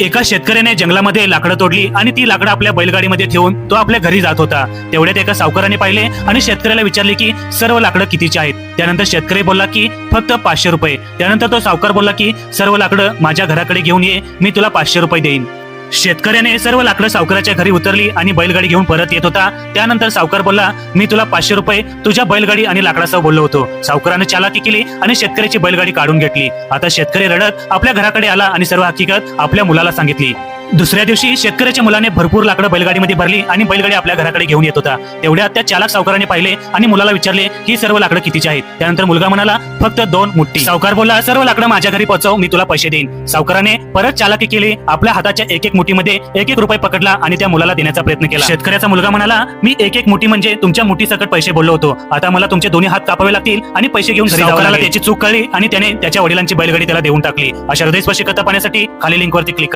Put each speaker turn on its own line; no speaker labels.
एका शेतकऱ्याने जंगलामध्ये लाकडं तोडली आणि ती लाकडं आपल्या बैलगाडीमध्ये ठेवून तो आपल्या घरी जात होता. तेवढ्यात एका सावकाराने पाहिले आणि शेतकऱ्याला विचारले की सर्व लाकडं कितीची आहेत? त्यानंतर शेतकरी बोलला की फक्त पाचशे रुपये. त्यानंतर तो सावकार बोलला की सर्व लाकडं माझ्या घराकडे घेऊन ये मी तुला पाचशे रुपये देईन. शेतकऱ्याने सर्व लाकडं सावकाराच्या घरी उतरली आणि बैलगाडी घेऊन परत येत होता. त्यानंतर सावकार बोलला मी तुला पाचशे रुपये तुझ्या बैलगाडी आणि लाकडासह बोललो होतो. सावकाराने चालाकी केली आणि शेतकऱ्याची बैलगाडी काढून घेतली. आता शेतकरी रडत आपल्या घराकडे आला आणि सर्व हकीकत आपल्या मुलाला सांगितली. दुसऱ्या दिवशी शेतकऱ्याच्या मुलाने भरपूर लाकडं बैलगाडीमध्ये भरली आणि बैलगाडी आपल्या घराकडे घेऊन येत होता. तेवढ्यात त्या चालक सावकाराने पाहिले आणि मुलाला विचारले ही सर्व लाकडं कितीची आहेत? त्यानंतर मुलगा म्हणाला फक्त दोन मुठ्ठी सावकार बोलला सर्व लाकडं माझ्या घरी पोहोचव मी तुला पैसे देईन. सावकाराने परत चालाकी केली आपल्या हाताच्या एक एक मुठीमध्ये एक एक रुपये पकडला आणि त्या मुलाला देण्याचा प्रयत्न केला. शेतकऱ्याचा मुलगा म्हणाला मी एक एक मुठी म्हणजे तुमच्या मुठी सकट पैसे बोललो होतो. आता मला तुमचे दोन्ही हात कापावे लागतील आणि पैसे घेऊन. त्याची चूक कळली आणि त्याने त्याच्या वडिलांची बैलगाडी त्याला देऊन टाकली. अशा हृदयस्पर्शी कथा पाहण्यासाठी खाली लिंकवरती क्लिक